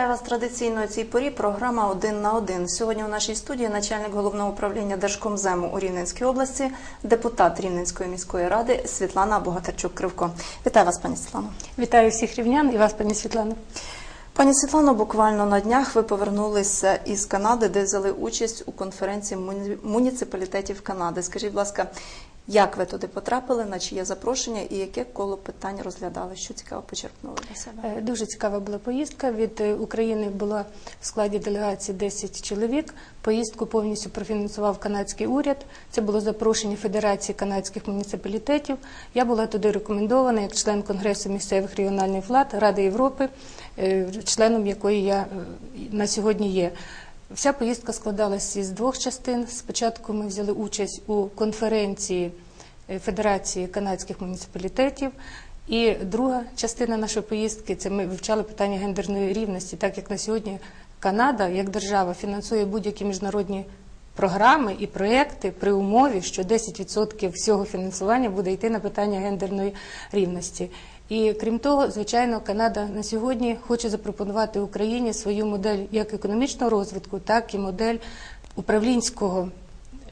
Вітаю вас традиційно у цій порі. Програма один на один. Сьогодні у нашій студії начальник головного управління Держкомзему у Рівненській області, депутат Рівненської міської ради Світлана Богатарчук Кривко. Вітаю вас, пані Світлано. Вітаю всіх рівнян і вас, пані Світлано. Пані Світлано, буквально на днях ви повернулися із Канади, де взяли участь у конференції муніципалітетів Канади. Скажіть, будь ласка, як ви туди потрапили, на чиє запрошення і яке коло питань розглядали? Що цікаво почерпнули для себе? Е, Дуже цікава була поїздка. Від е, України була в складі делегації 10 чоловік. Поїздку повністю профінансував канадський уряд. Це було запрошення Федерації канадських муніципалітетів. Я була туди рекомендована як член Конгресу місцевих регіональних влад Ради Європи, е, членом якої я на сьогодні є. Вся поїздка складалася із двох частин. Спочатку ми взяли участь у конференції е, Федерації канадських муніципалітетів. І друга частина нашої поїздки це ми вивчали питання гендерної рівності, так як на сьогодні Канада як держава фінансує будь-які міжнародні програми і проекти при умові, що 10% всього фінансування буде йти на питання гендерної рівності. І крім того, звичайно, Канада на сьогодні хоче запропонувати Україні свою модель як економічного розвитку, так і модель управлінського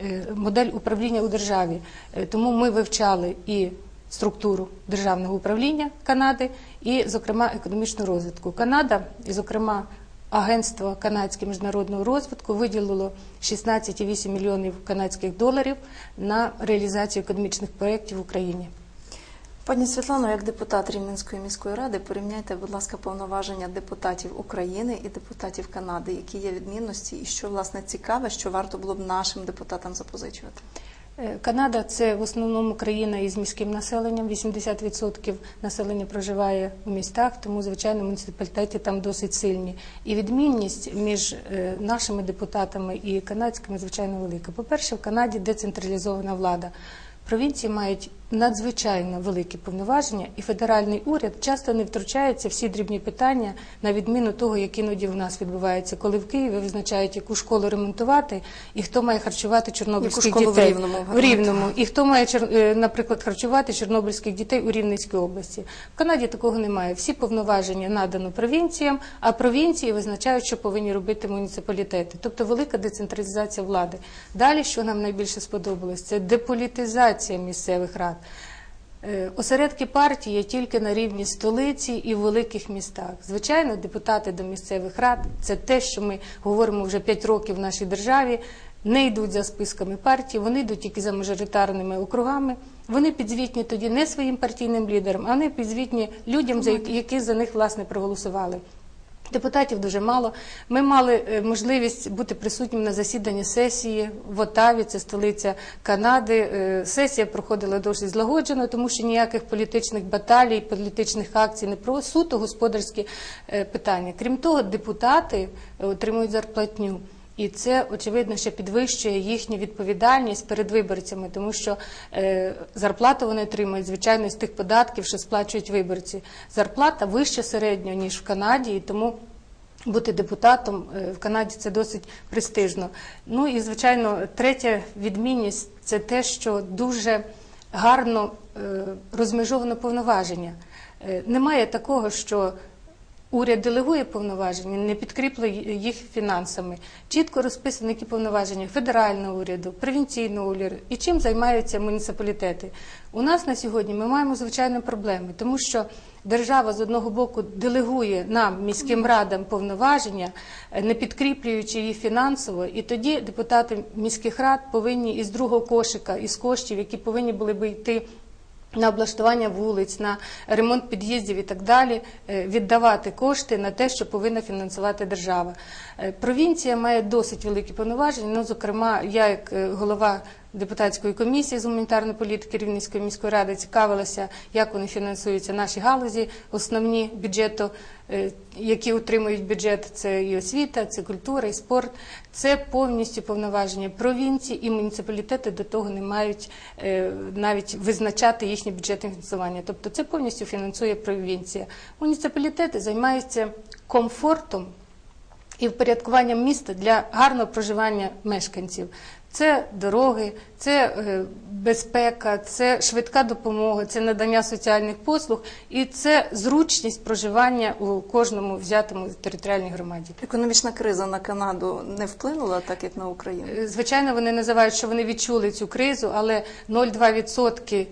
е, модель управління у державі. Е, Тому ми вивчали і структуру державного управління Канади, і, зокрема, економічну розвитку. Канада, і, зокрема, Агентство канадське міжнародного розвитку виділило 16,8 мільйонів канадських доларів на реалізацію економічних проєктів в Україні. Пані Світлано, як депутат Рівненської міської ради, порівняйте, будь ласка, повноваження депутатів України і депутатів Канади, які є відмінності, і що власне цікаве, що варто було б нашим депутатам запозичувати. Е, Канада це в основному країна із міським населенням. 80% населення проживає у містах, тому звичайно муніципалітети там досить сильні. І відмінність між е, нашими депутатами і канадськими звичайно велика. По-перше, в Канаді децентралізована влада. Провінції мають надзвичайно великі повноваження, і федеральний уряд часто не втручається в всі дрібні питання, на відміну того, як іноді в нас відбувається, коли в Києві визначають, яку школу ремонтувати і хто має харчувати чорнобильських Яку школу в Рівному в Рівному, і хто має е, наприклад харчувати чорнобильських дітей у Рівненській області. В Канаді такого немає. Всі повноваження надано провінціям, а провінції визначають, що повинні робити муніципалітети. Тобто велика децентралізація влади. Далі, що нам найбільше сподобалось, це деполітизація місцевих рад. Е, Осередки партії є тільки на рівні столиці і в великих містах. Звичайно, депутати до місцевих рад це те, що ми говоримо вже 5 років в нашій державі. Не йдуть за списками партій, вони йдуть тільки за мажоритарними округами. Вони підзвітні тоді не своїм партійним лідерам, а вони підзвітні людям, які за них власне проголосували. Депутатів дуже мало. Ми мали е, можливість бути присутніми на засіданні сесії в Отаві, це столиця Канади. Е, Сесія проходила досить злагоджено, тому що ніяких політичних баталій, політичних акцій не про суто господарські е, питання. Крім того, депутати отримують зарплатню. І це очевидно ще підвищує їхню відповідальність перед виборцями, тому що е, зарплату вони отримують звичайно з тих податків, що сплачують виборці. Зарплата вища середньо ніж в Канаді, і тому бути депутатом е, в Канаді це досить престижно. Ну і звичайно, третя відмінність це те, що дуже гарно е, розмежовано повноваження. Е, Немає такого, що Уряд делегує повноваження, не підкріплює їх фінансами. Чітко розписані які повноваження федерального уряду, провінційного уряду і чим займаються муніципалітети. У нас на сьогодні ми маємо звичайні проблеми, тому що держава з одного боку делегує нам, міським радам, повноваження, е, не підкріплюючи їх фінансово, і тоді депутати міських рад повинні із другого кошика, із коштів, які повинні були би йти на облаштування вулиць, на ремонт під'їздів і так далі, е, віддавати кошти на те, що повинна фінансувати держава. Е, Провінція має досить великі повноваження. Ну, зокрема, я як е, голова депутатської комісії з гуманітарної політики Рівненської міської ради цікавилася, як вони фінансуються наші галузі, основні бюджету, які утримують бюджет. Це і освіта, це культура, і спорт. Це повністю повноваження провінції і муніципалітети до того не мають е, навіть визначати їхнє бюджетне фінансування. Тобто це повністю фінансує провінція. Муніципалітети займаються комфортом і впорядкуванням міста для гарного проживання мешканців. Це дороги, це е, безпека, це швидка допомога, це надання соціальних послуг і це зручність проживання у кожному взятому територіальній громаді. Економічна криза на Канаду не вплинула, так як на Україну. Е, Звичайно, вони називають, що вони відчули цю кризу, але 0,2%, е,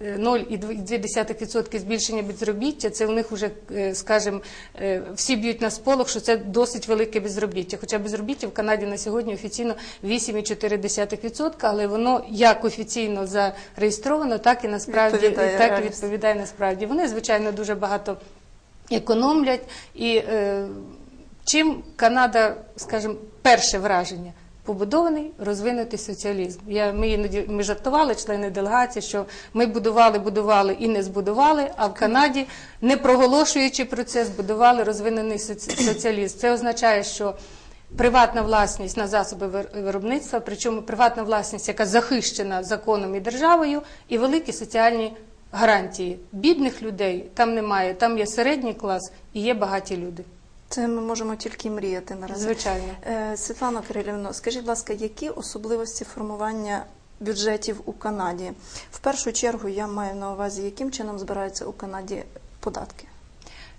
0,2% збільшення безробіття, це у них вже, скажімо, е, всі б'ють на сполох, що це досить велике безробіття. Хоча безробіття в Канаді на сьогодні офіційно 8,4%, але воно як офіційно зареєстровано, так і насправді Відповідає так і відповідає насправді. Вони, звичайно, дуже багато економлять. І е, чим Канада, скажімо, перше враження? Побудований розвинутий соціалізм. Я, ми, іноді, ми жартували, члени делегації, що ми будували, будували і не збудували, а в Канаді, не проголошуючи про це, збудували розвинений соці- соціалізм. Це означає, що приватна власність на засоби вир- виробництва, причому приватна власність, яка захищена законом і державою, і великі соціальні гарантії. Бідних людей там немає, там є середній клас і є багаті люди. Це ми можемо тільки мріяти наразі. Звичайно. Е, Світлана Кирилівна, скажіть, будь ласка, які особливості формування бюджетів у Канаді? В першу чергу я маю на увазі, яким чином збираються у Канаді податки?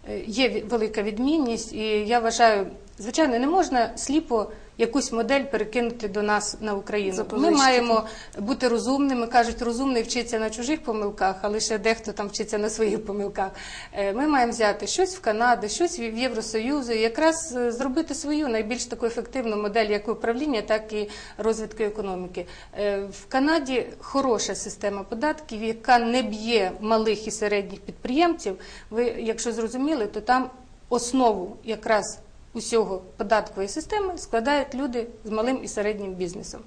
Е, Є велика відмінність, і я вважаю, звичайно, не можна сліпо якусь модель перекинути до нас на Україну. Ми маємо бути розумними. Кажуть, розумний вчиться на чужих помилках, а лише дехто там вчиться на своїх помилках. Е, Ми маємо взяти щось в Канаді, щось в Євросоюзу, і якраз е, зробити свою найбільш таку ефективну модель як управління, так і розвитку економіки. Е, В Канаді хороша система податків, яка не б'є малих і середніх підприємців. Ви, якщо зрозуміли, то там основу якраз усього податкової системи складають люди з малим і середнім бізнесом.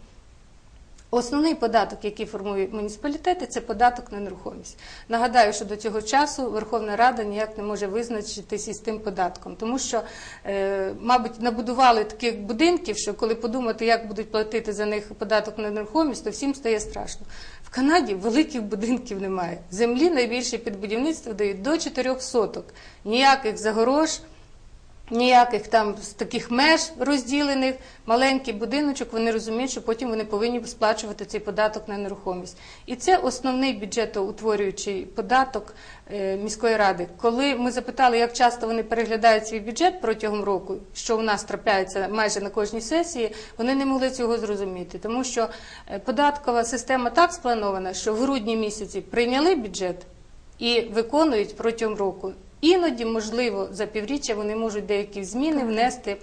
Основний податок, який формують муніципалітети, це податок на нерухомість. Нагадаю, що до цього часу Верховна Рада ніяк не може визначитись із тим податком, тому що, е, мабуть, набудували таких будинків, що коли подумати, як будуть платити за них податок на нерухомість, то всім стає страшно. В Канаді великих будинків немає. Землі найбільше під будівництво дають до 4 соток. Ніяких загорож. Ніяких там з таких меж розділених, маленький будиночок, вони розуміють, що потім вони повинні сплачувати цей податок на нерухомість. І це основний бюджетоутворюючий податок е, міської ради. Коли ми запитали, як часто вони переглядають свій бюджет протягом року, що у нас трапляється майже на кожній сесії, вони не могли цього зрозуміти, тому що е, податкова система так спланована, що в грудні місяці прийняли бюджет і виконують протягом року. Іноді, можливо, за півріччя вони можуть деякі зміни внести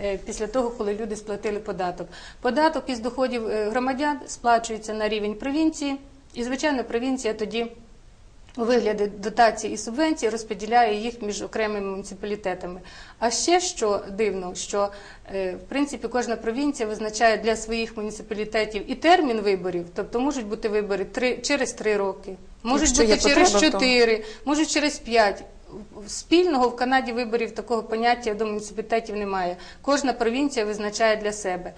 е, після того, коли люди сплатили податок. Податок із доходів е, громадян сплачується на рівень провінції, і, звичайно, провінція тоді у вигляді дотацій і субвенцій розподіляє їх між окремими муніципалітетами. А ще що дивно, що е, в принципі кожна провінція визначає для своїх муніципалітетів і термін виборів, тобто можуть бути вибори три, через три роки, можуть Якщо бути через чотири, можуть через п'ять. Спільного в Канаді виборів такого поняття до муніципалітетів немає. Кожна провінція визначає для себе.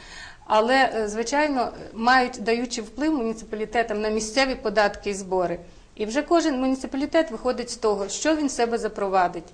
Але, е, звичайно, мають даючи вплив муніципалітетам на місцеві податки і збори. І вже кожен муніципалітет виходить з того, що він себе запровадить.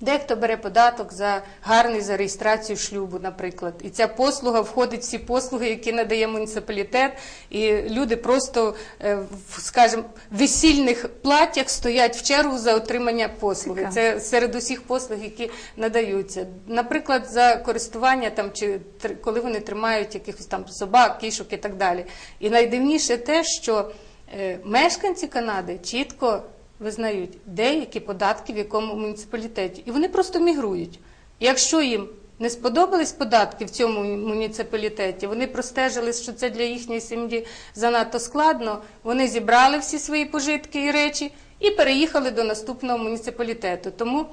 Дехто бере податок за гарний за реєстрацію шлюбу, наприклад, і ця послуга входить в всі послуги, які надає муніципалітет, і люди просто, е, скажімо, в весільних платтях стоять в чергу за отримання послуги. Це серед усіх послуг, які надаються. Наприклад, за користування там чи коли вони тримають якихось там собак, кішок і так далі. І найдивніше те, що е, мешканці Канади чітко визнають деякі податки в якому муніципалітеті, і вони просто мігрують. Якщо їм не сподобались податки в цьому муніципалітеті, вони простежили, що це для їхньої сім'ї занадто складно. Вони зібрали всі свої пожитки і речі і переїхали до наступного муніципалітету. Тому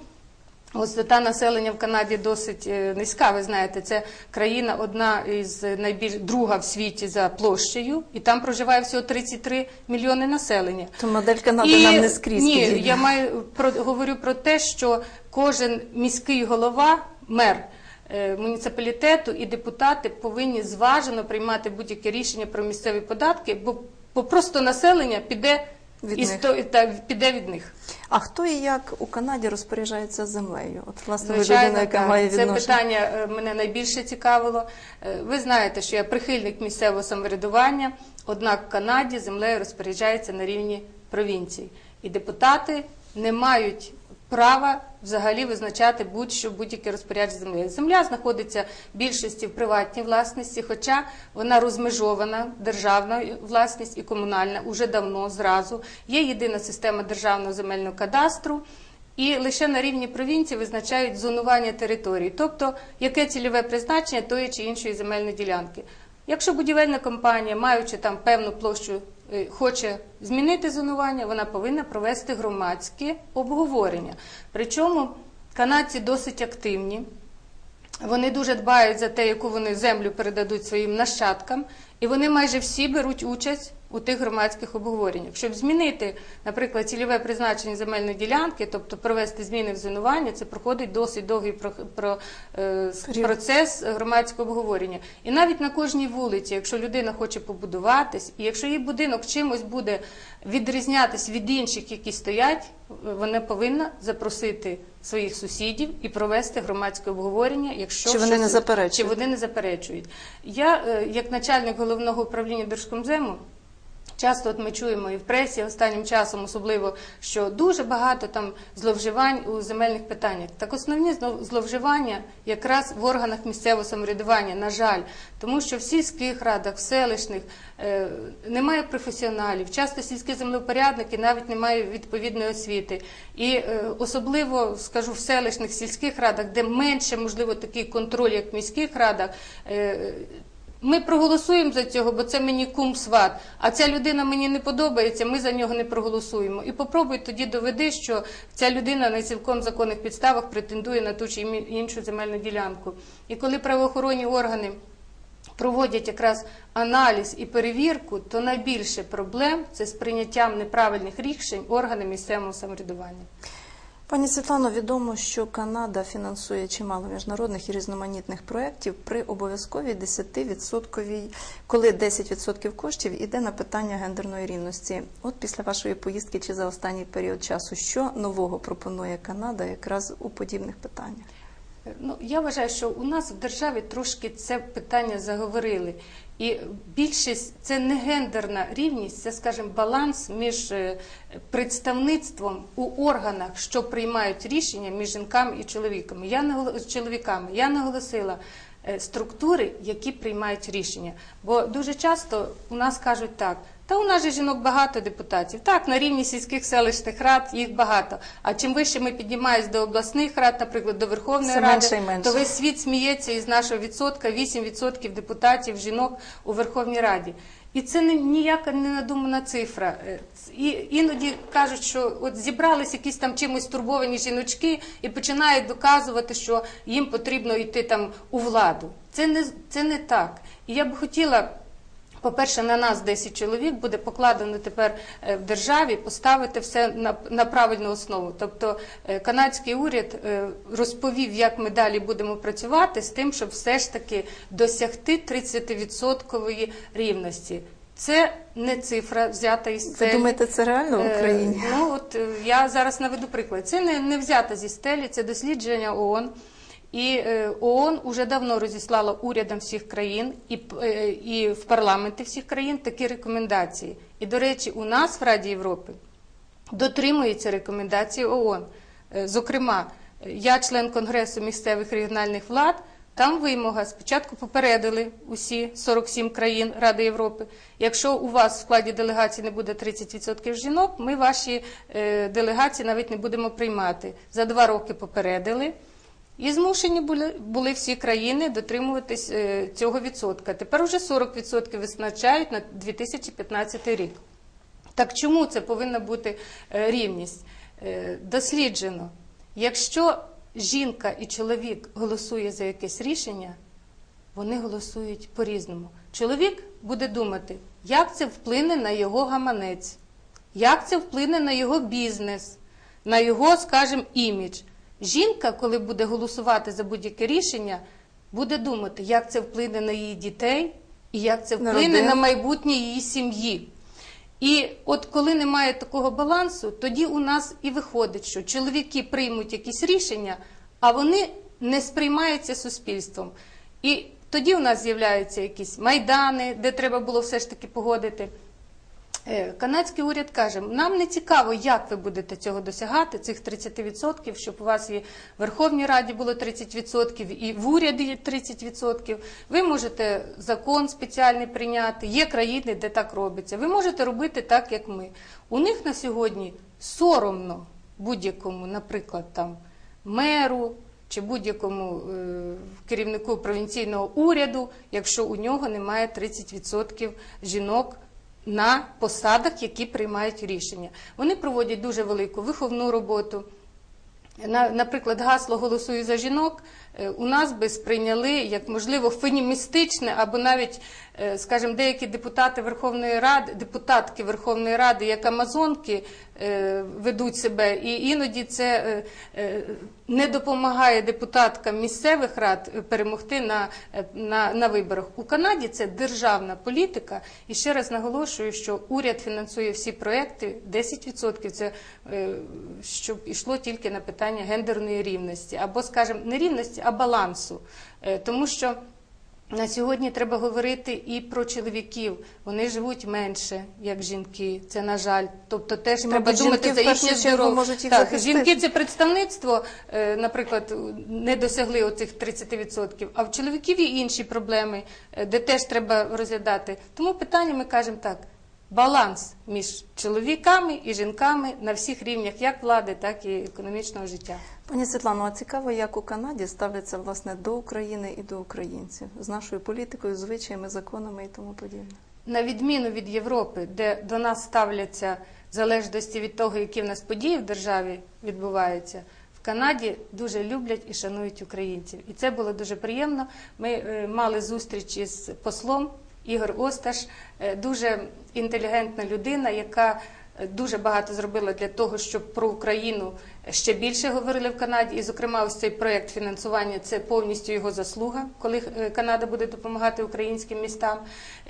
Густота населення в Канаді досить е, низька. Ви знаєте, це країна одна із найбільш друга в світі за площею, і там проживає всього 33 мільйони населення. То модель Канади нам не скрізь ні, підійде. я маю про говорю про те, що кожен міський голова, мер е, муніципалітету і депутати повинні зважено приймати будь-яке рішення про місцеві податки, бо, бо просто населення піде Від і них. сто- та піде від них. А хто і як у Канаді розпоряджається землею? От власне ви Звичайно, людина, яка так. має це відношення. питання е, мене найбільше цікавило. Е, Ви знаєте, що я прихильник місцевого самоврядування, однак в Канаді землею розпоряджається на рівні провінцій. І депутати не мають права взагалі визначати будь-що будь-яке розпорядження землею. Земля знаходиться в більшості в приватній власності, хоча вона розмежована державна власність і комунальна уже давно зразу. Є єдина система державного земельного кадастру. І лише на рівні провінції визначають зонування території, тобто яке цільове призначення тої чи іншої земельної ділянки. Якщо будівельна компанія, маючи там певну площу, хоче змінити зонування, вона повинна провести громадське обговорення. Причому канадці досить активні. Вони дуже дбають за те, яку вони землю передадуть своїм нащадкам, і вони майже всі беруть участь у тих громадських обговореннях. Щоб змінити, наприклад, цільове призначення земельної ділянки, тобто провести зміни в зонуванні, це проходить досить довгий про, про, е, процес громадського обговорення. І навіть на кожній вулиці, якщо людина хоче побудуватись, і якщо її будинок чимось буде відрізнятись від інших, які стоять, вона повинна запросити своїх сусідів і провести громадське обговорення, якщо Чи вони щось- не заперечують? чи вони не заперечують. Я, е, як начальник головного управління Держкомзему, Часто от ми чуємо і в пресі останнім часом, особливо, що дуже багато там зловживань у земельних питаннях. Так основні зловживання якраз в органах місцевого самоврядування, на жаль, тому що в сільських радах, в селищних е, немає професіоналів. Часто сільські землепорядники навіть не мають відповідної освіти. І е, особливо скажу в селищних сільських радах, де менше можливо такий контроль, як в міських радах. е, ми проголосуємо за цього, бо це мені кум сват. А ця людина мені не подобається, ми за нього не проголосуємо. І попробуй тоді доведи, що ця людина на цілком законних підставах претендує на ту чи іншу земельну ділянку. І коли правоохоронні органи проводять якраз аналіз і перевірку, то найбільше проблем це з прийняттям неправильних рішень органами місцевого самоврядування. Пані Світлано, відомо, що Канада фінансує чимало міжнародних і різноманітних проєктів при обов'язковій 10%, коли 10% коштів іде на питання гендерної рівності. От після вашої поїздки чи за останній період часу, що нового пропонує Канада якраз у подібних питаннях? Ну, я вважаю, що у нас в державі трошки це питання заговорили. І більшість це не гендерна рівність, це, скажімо, баланс між е, представництвом у органах, що приймають рішення між жінками і чоловіками. Я наголо- чоловіками. Я наголосила е, структури, які приймають рішення. Бо дуже часто у нас кажуть так. Та у нас же жінок багато депутатів. Так, на рівні сільських селищних рад їх багато. А чим вище ми піднімаємось до обласних рад, наприклад, до Верховної Все Ради, менше і менше. то весь світ сміється із нашого відсотка 8% депутатів жінок у Верховній Раді. І це не ніяка не надумана цифра. Е, І іноді кажуть, що от зібрались якісь там чимось турбовані жіночки і починають доказувати, що їм потрібно йти там у владу. Це не це не так. І я б хотіла. По-перше, на нас 10 чоловік буде покладено тепер е, в державі поставити все на, на правильну основу. Тобто е, канадський уряд е, розповів, як ми далі будемо працювати з тим, щоб все ж таки досягти 30% рівності. Це не цифра взята із стелі. Ви думаєте, це реально в Е, Україні? Ну от я зараз наведу приклад. Це не, не взято зі стелі, це дослідження ООН. І е, ООН уже давно розіслала урядам всіх країн і, е, і в парламенти всіх країн такі рекомендації. І, до речі, у нас в Раді Європи дотримуються рекомендацій ООН. Е, Зокрема, я член Конгресу місцевих регіональних влад. Там вимога спочатку попередили усі 47 країн Ради Європи. Якщо у вас в складі делегації не буде 30% жінок, ми ваші делегації навіть не будемо приймати. За два роки попередили. І змушені були, були всі країни дотримуватись е, цього відсотка. Тепер уже 40% визначають на 2015 рік. Так чому це повинна бути е, рівність? Е, Досліджено, якщо жінка і чоловік голосує за якесь рішення, вони голосують по-різному. Чоловік буде думати, як це вплине на його гаманець, як це вплине на його бізнес, на його, скажімо, імідж. Жінка, коли буде голосувати за будь-яке рішення, буде думати, як це вплине на її дітей і як це вплине родину. на майбутнє її сім'ї. І от коли немає такого балансу, тоді у нас і виходить, що чоловіки приймуть якісь рішення, а вони не сприймаються суспільством. І тоді у нас з'являються якісь майдани, де треба було все ж таки погодити. Е, Канадський уряд каже, нам не цікаво, як ви будете цього досягати, цих 30%, щоб у вас і в Верховній Раді було 30%, і в уряді 30%. Ви можете закон спеціальний прийняти. Є країни, де так робиться. Ви можете робити так, як ми. У них на сьогодні соромно будь-якому, наприклад, там меру чи будь-якому е, керівнику провінційного уряду, якщо у нього немає 30% жінок на посадах, які приймають рішення. Вони проводять дуже велику виховну роботу. На, наприклад, гасло Голосую за жінок е, у нас би сприйняли як можливо фенімістичне або навіть, скажімо, деякі депутати Верховної Ради, депутатки Верховної Ради, як амазонки, е, ведуть себе, і іноді це е, е, не допомагає депутаткам місцевих рад е, перемогти на, е, на, на виборах. У Канаді це державна політика. І ще раз наголошую, що уряд фінансує всі проекти, 10% це е, щоб ішло тільки на питання гендерної рівності, або, скажімо, не рівності, а балансу. Е, Тому що на сьогодні треба говорити і про чоловіків. Вони живуть менше, як жінки. Це на жаль. Тобто теж І, треба думати за їхнє здоров'я. Так, жінки це представництво, е, наприклад, не досягли оцих 30%, а в чоловіків є інші проблеми, е, де теж треба розглядати. Тому питання ми кажемо так: баланс між чоловіками і жінками на всіх рівнях, як влади, так і економічного життя. Пані Світлано, а цікаво, як у Канаді ставляться власне до України і до українців з нашою політикою, звичаями, законами і тому подібне. на відміну від Європи, де до нас ставляться в залежності від того, які в нас події в державі відбуваються. В Канаді дуже люблять і шанують українців, і це було дуже приємно. Ми е, мали зустріч із послом Ігор Осташ, е, дуже інтелігентна людина, яка дуже багато зробила для того, щоб про Україну ще більше говорили в Канаді. І, зокрема, ось цей проект фінансування це повністю його заслуга, коли е, Канада буде допомагати українським містам.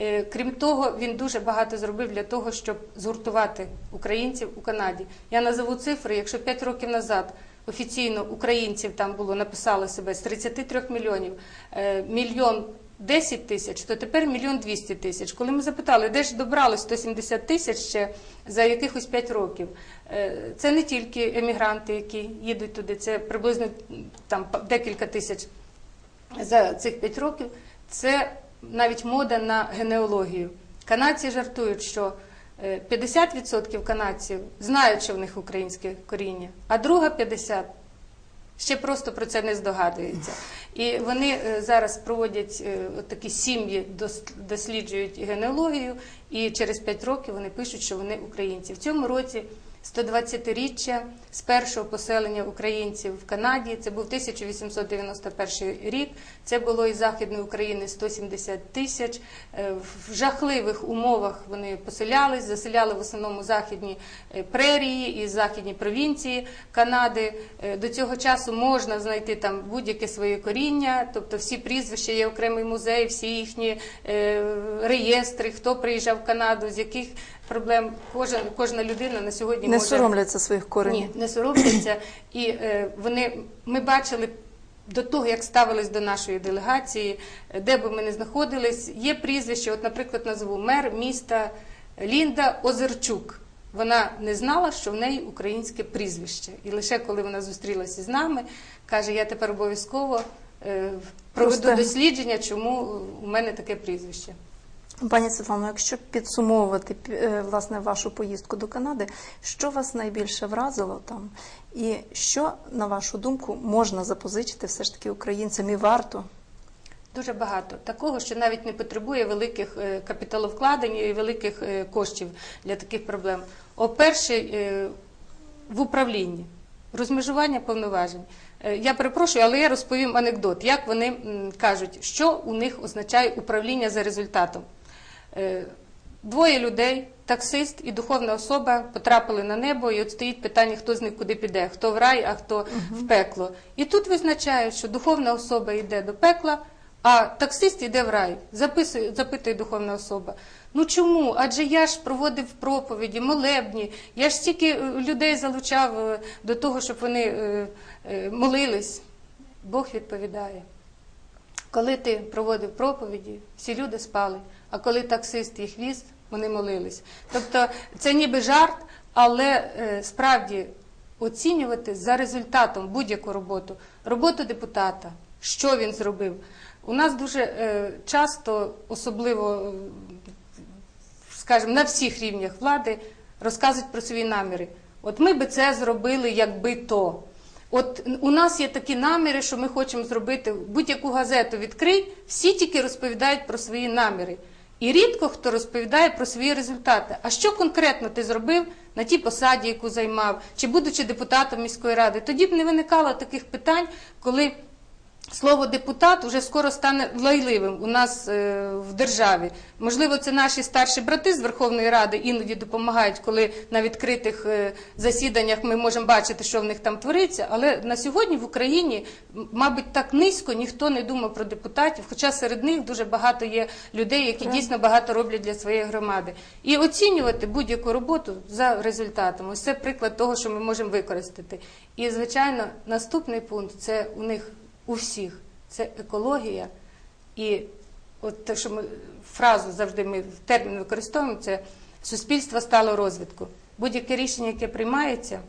Е, Крім того, він дуже багато зробив для того, щоб згуртувати українців у Канаді. Я назову цифри, якщо 5 років назад. Офіційно українців там було написали себе з 33 мільйонів, е, мільйон 10 тисяч, то тепер мільйон 200 тисяч. Коли ми запитали, де ж добрали 170 тисяч ще за якихось 5 років, е, це не тільки емігранти, які їдуть туди, це приблизно там декілька тисяч за цих 5 років. Це навіть мода на генеалогію. Канадці жартують, що е, 50% канадців знають, що в них українське коріння, а друга 50% ще просто про це не здогадуються. І вони е, зараз проводять е, такі сім'ї, дос- досліджують генеалогію, і через 5 років вони пишуть, що вони українці. В цьому році 120-річчя з першого поселення українців в Канаді. Це був 1891 рік. Це було із Західної України 170 тисяч. Е, В жахливих умовах вони поселялись, заселяли в основному західні е, прерії і західні провінції Канади. Е, До цього часу можна знайти там будь-яке своє коріння, тобто всі прізвища, є окремий музей, всі їхні реєстри, хто приїжджав в Канаду, з яких проблем кожен, кожна людина на сьогодні Не може соромляться своїх коренів. ні, не соромляться. І е, вони ми бачили до того, як ставились до нашої делегації, де би ми не знаходились. Є прізвище, от, наприклад, назву мер міста Лінда Озерчук. Вона не знала, що в неї українське прізвище. І лише коли вона зустрілася з нами, каже: я тепер обов'язково е, проведу Просто- дослідження, чому у мене таке прізвище. Пані Світлано, якщо підсумовувати пі- е, власне вашу поїздку до Канади, що вас найбільше вразило там, і що на вашу думку можна запозичити все ж таки українцям і варто? Дуже багато такого, що навіть не потребує великих е, капіталовкладень і великих е, коштів для таких проблем. О, перший е, в управлінні розмежування повноважень. Я перепрошую, але я розповім анекдот, як вони кажуть, що у них означає управління за результатом. Е, Двоє людей, таксист і духовна особа, потрапили на небо, і от стоїть питання, хто з них куди піде, хто в рай, а хто в пекло. І тут визначають, що духовна особа йде до пекла, а таксист йде в рай. Записує, запитує духовна особа. Ну чому? Адже я ж проводив проповіді, молебні, я ж стільки е, людей залучав е, до того, щоб вони молились. Бог відповідає. Коли ти проводив проповіді, всі люди спали, а коли таксист їх віз, вони молились. Тобто це ніби жарт, але е, справді оцінювати за результатом будь-яку роботу, роботу депутата, що він зробив. У нас дуже е, часто, особливо, скажімо, на всіх рівнях влади, розказують про свої наміри. От ми би це зробили, якби то. От у нас є такі наміри, що ми хочемо зробити будь-яку газету відкрий, всі тільки розповідають про свої наміри. І рідко хто розповідає про свої результати. А що конкретно ти зробив на тій посаді, яку займав, чи будучи депутатом міської ради? Тоді б не виникало таких питань, коли Слово депутат уже скоро стане лайливим у нас е, в державі. Можливо, це наші старші брати з Верховної Ради іноді допомагають, коли на відкритих е, засіданнях ми можемо бачити, що в них там твориться. Але на сьогодні в Україні, мабуть, так низько ніхто не думав про депутатів, хоча серед них дуже багато є людей, які дійсно багато роблять для своєї громади. І оцінювати будь-яку роботу за результатом. Ось це приклад того, що ми можемо використати. І, звичайно, наступний пункт це у них у всіх. Це екологія. І от те, що ми фразу завжди ми термін використовуємо, це суспільство стало розвитку. Будь-яке рішення, яке приймається,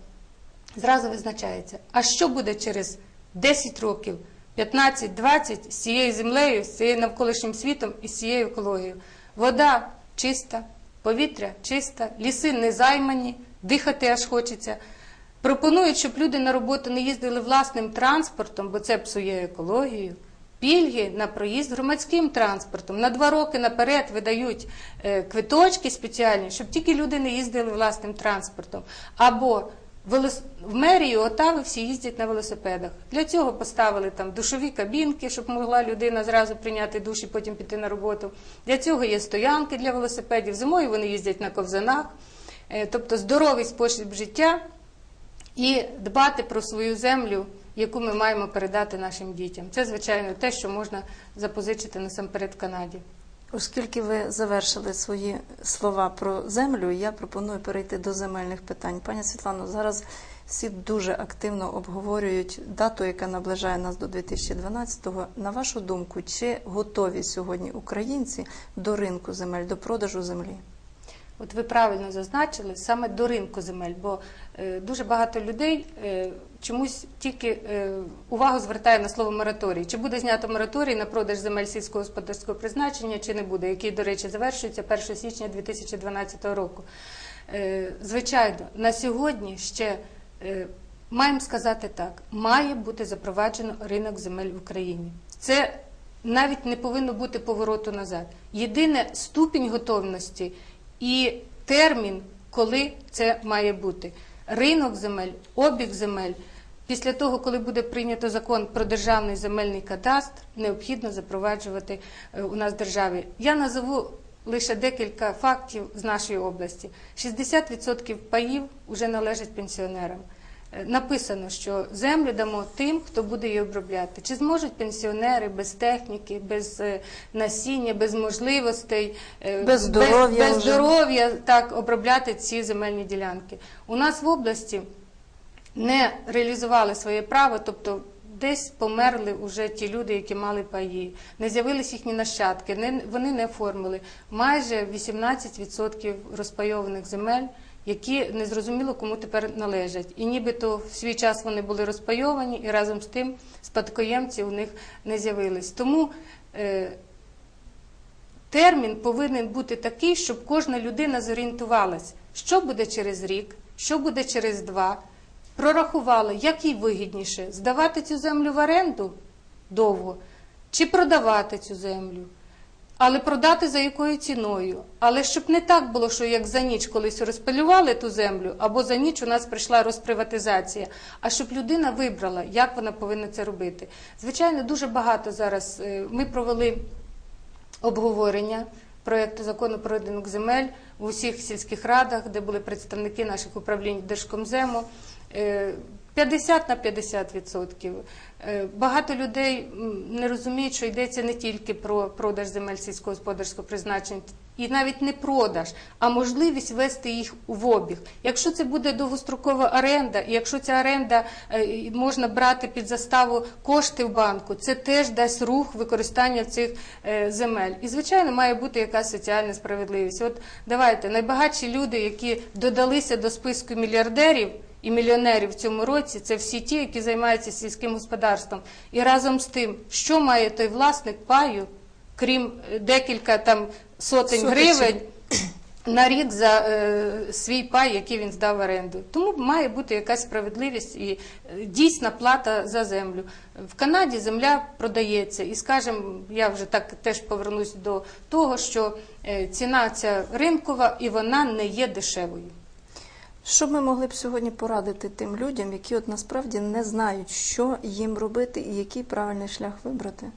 зразу визначається. А що буде через 10 років, 15-20 з цією землею, з цією навколишнім світом і з цією екологією? Вода чиста, повітря чисте, ліси не займані, дихати аж хочеться. Пропонують, щоб люди на роботу не їздили власним транспортом, бо це псує екологію. Пільги на проїзд громадським транспортом. На два роки наперед видають е, квиточки спеціальні, щоб тільки люди не їздили власним транспортом. Або в мерію Отави всі їздять на велосипедах. Для цього поставили там душові кабінки, щоб могла людина зразу прийняти душ і потім піти на роботу. Для цього є стоянки для велосипедів. Зимою вони їздять на ковзанах. Е, Тобто здоровий спосіб життя і дбати про свою землю, яку ми маємо передати нашим дітям. Це, звичайно, те, що можна запозичити насамперед в Канаді. Оскільки ви завершили свої слова про землю, я пропоную перейти до земельних питань. Пані Світлано, зараз всі дуже активно обговорюють дату, яка наближає нас до 2012-го. На вашу думку, чи готові сьогодні українці до ринку земель, до продажу землі? От ви правильно зазначили саме до ринку земель, бо е, дуже багато людей е, чомусь тільки е, увагу звертає на слово мораторій. Чи буде знято мораторій на продаж земель сільськогосподарського призначення, чи не буде, який, до речі, завершується 1 січня 2012 року. Звичайно, на сьогодні ще маємо сказати так: має бути запроваджено ринок земель в Україні. Це навіть не повинно бути повороту назад. Єдине ступінь готовності і термін, коли це має бути. Ринок земель, обіг земель. Після того, коли буде прийнято закон про державний земельний кадастр, необхідно запроваджувати е, у нас державі. Я назову лише декілька фактів з нашої області. 60% паїв вже належать пенсіонерам. Е, Написано, що землю дамо тим, хто буде її обробляти. Чи зможуть пенсіонери без техніки, без е, насіння, без можливостей, е, Без здоров'я без, без здоров'я так обробляти ці земельні ділянки? У нас в області не реалізували своє право, тобто десь померли вже ті люди, які мали паї, не з'явились їхні нащадки, не, вони не оформили майже 18% розпайованих земель, які незрозуміло кому тепер належать. І нібито в свій час вони були розпайовані, і разом з тим спадкоємці у них не з'явились. Тому е, термін повинен бути такий, щоб кожна людина зорієнтувалась, що буде через рік, що буде через два, прорахувала, як їй вигідніше здавати цю землю в оренду довго, чи продавати цю землю. Але продати за якою ціною? Але щоб не так було, що як за ніч колись розпилювали ту землю, або за ніч у нас прийшла розприватизація, а щоб людина вибрала, як вона повинна це робити. Звичайно, дуже багато зараз е, ми провели обговорення проєкту закону про ринок земель в усіх сільських радах, де були представники наших управлінь Держкомзему. Е, 50 на 50 відсотків. Е, Багато людей не розуміють, що йдеться не тільки про продаж земель сільськогосподарського призначення, і навіть не продаж, а можливість ввести їх в обіг. Якщо це буде довгострокова оренда, і якщо ця оренда е, можна брати під заставу кошти в банку, це теж дасть рух використання цих е, земель. І звичайно, має бути якась соціальна справедливість. От давайте найбагатші люди, які додалися до списку мільярдерів. І мільйонерів в цьому році це всі ті, які займаються сільським господарством. І разом з тим, що має той власник паю, крім е, декілька там сотень Соточок. гривень на рік за е, свій пай, який він здав в оренду. Тому має бути якась справедливість і е, дійсна плата за землю. В Канаді земля продається, і скажімо, я вже так теж повернусь до того, що е, ціна ця ринкова і вона не є дешевою. Що ми могли б сьогодні порадити тим людям, які от насправді не знають, що їм робити і який правильний шлях вибрати?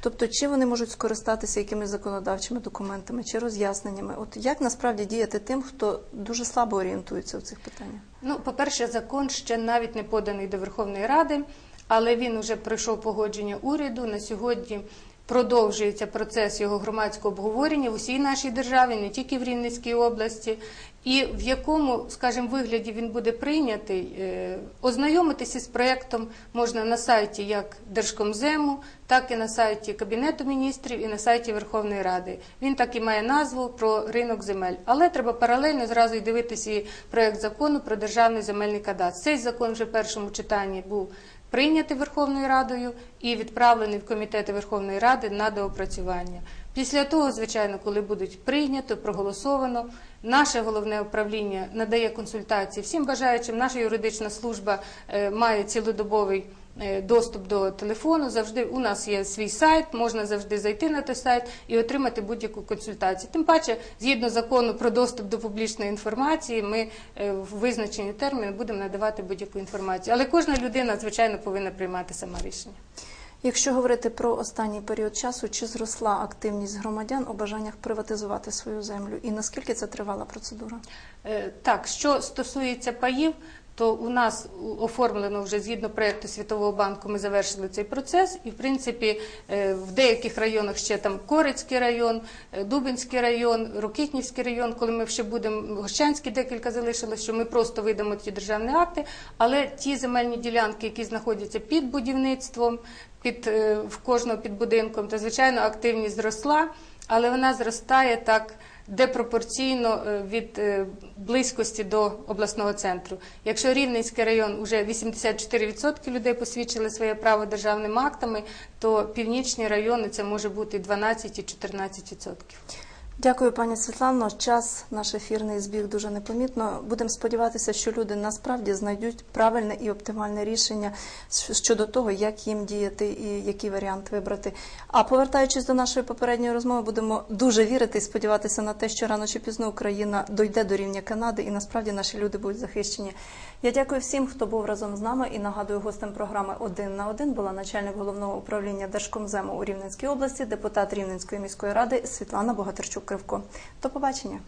Тобто, чи вони можуть скористатися якимись законодавчими документами чи роз'ясненнями? От як насправді діяти тим, хто дуже слабо орієнтується в цих питаннях? Ну, по-перше, закон ще навіть не поданий до Верховної Ради, але він вже пройшов погодження уряду. На сьогодні продовжується процес його громадського обговорення в усій нашій державі, не тільки в Рівненській області. І в якому, скажімо, вигляді він буде прийнятий, е, ознайомитися з проєктом можна на сайті як Держкомзему, так і на сайті Кабінету міністрів і на сайті Верховної Ради. Він так і має назву про ринок земель. Але треба паралельно зразу й дивитися і проєкт закону про державний земельний кадастр. Цей закон вже в першому читанні був прийнятий Верховною Радою і відправлений в комітети Верховної Ради на доопрацювання. Після того, звичайно, коли будуть прийнято, проголосовано, наше головне управління надає консультації всім бажаючим. Наша юридична служба е, має цілодобовий доступ до телефону. Завжди у нас є свій сайт, можна завжди зайти на той сайт і отримати будь-яку консультацію. Тим паче, згідно закону про доступ до публічної інформації, ми е, в визначені терміни будемо надавати будь-яку інформацію. Але кожна людина, звичайно, повинна приймати сама рішення. Якщо говорити про останній період часу, чи зросла активність громадян у бажаннях приватизувати свою землю, і наскільки це тривала процедура? Е, Так, що стосується паїв, то у нас оформлено вже згідно проєкту Світового банку. Ми завершили цей процес, і в принципі е, в деяких районах ще там Корицький район, е, Дубинський район, Рокітнівський район, коли ми ще будемо Гощанський декілька залишилось, що ми просто видамо ті державні акти. Але ті земельні ділянки, які знаходяться під будівництвом, під е, в кожного під будинком, то звичайно активність зросла, але вона зростає так депропорційно пропорційно від е, близькості до обласного центру. Якщо Рівненський район вже 84% людей посвідчили своє право державними актами, то північні райони це може бути 12 і 14%. Дякую, пані Світлано. Час наш ефірний збіг дуже непомітно. Будемо сподіватися, що люди насправді знайдуть правильне і оптимальне рішення щодо того, як їм діяти і який варіант вибрати. А повертаючись до нашої попередньої розмови, будемо дуже вірити і сподіватися на те, що рано чи пізно Україна дойде до рівня Канади, і насправді наші люди будуть захищені. Я дякую всім, хто був разом з нами, і нагадую, гостем програми один на один була начальник головного управління Держкомзему у Рівненській області, депутат Рівненської міської ради Світлана Богатирчук Кривко. До побачення.